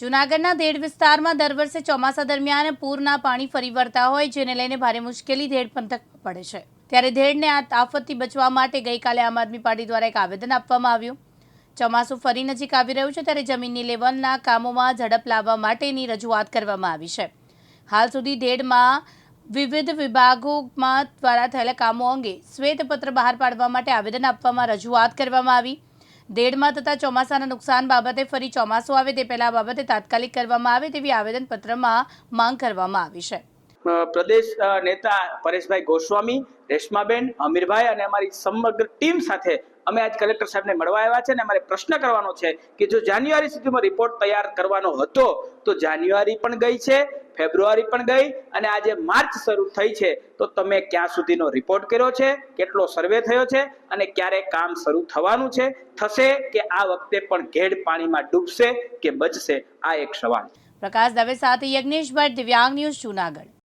જૂનાગઢના ધેડ વિસ્તારમાં દર વર્ષે ચોમાસા દરમિયાન પૂરના પાણી ફરી વળતા હોય, જેને લઈને ભારે મુશ્કેલી ધેડ પંથક પડે છે. ત્યારે ધેડને આ આફતથી બચવા માટે ગઈકાલે આમ આદમી પાર્ટી દ્વારા એક આવેદન આપવામાં આવ્યું. ચોમાસું ફરી નજીક આવી રહ્યું છે, ત્યારે જમીનની લેવલના કામોમાં ઝડપ લાવવા માટેની રજૂઆત કરવામાં આવી છે. હાલ સુધી ધેડમાં વિવિધ વિભાગોમાં દ્વારા થયેલા કામો અંગે શ્વેતપત્ર બહાર પાડવા માટે આવેદન આપવામાં રજૂઆત કરવામાં આવી. દેડમાં થતા ચોમાસાના નુકસાન બાબતે ફરી ચોમાસું આવે તે પહેલા બાબતે તાત્કાલિક કરવામાં આવે તેવી આવેદનપત્રમાં માંગ કરવામાં આવી છે. પ્રદેશ નેતા પરેશભાઈ ગોસ્વામી, રેશમાબેન, અમીરભાઈ અને અમારી સમગ્ર ટીમ સાથે અમે આજ કલેક્ટર સાહેબને મળવા આવ્યા છે અને અમારે પ્રશ્ન કરવાનો છે કે જો જાન્યુઆરી સુધીમાં રિપોર્ટ તૈયાર કરવાનો હતો, તો જાન્યુઆરી પણ ગઈ છે ફેબ્રુઆરી પણ ગઈ અને આજે માર્ચ શરૂ થઈ છે. તો તમે ક્યાં સુધીનો રિપોર્ટ કર્યો છે? કેટલો સર્વે થયો છે? અને ક્યારે કામ શરૂ થવાનું છે? થશે કે આ વખતે પણ ઘેડ પાણીમાં ડૂબશે કે બચશે? આ એક સવાલ. પ્રકાશ દવે સાથે યજ્ઞેશ ભટ્ટ દિવ્યાંગ ન્યૂઝ જૂનાગઢ.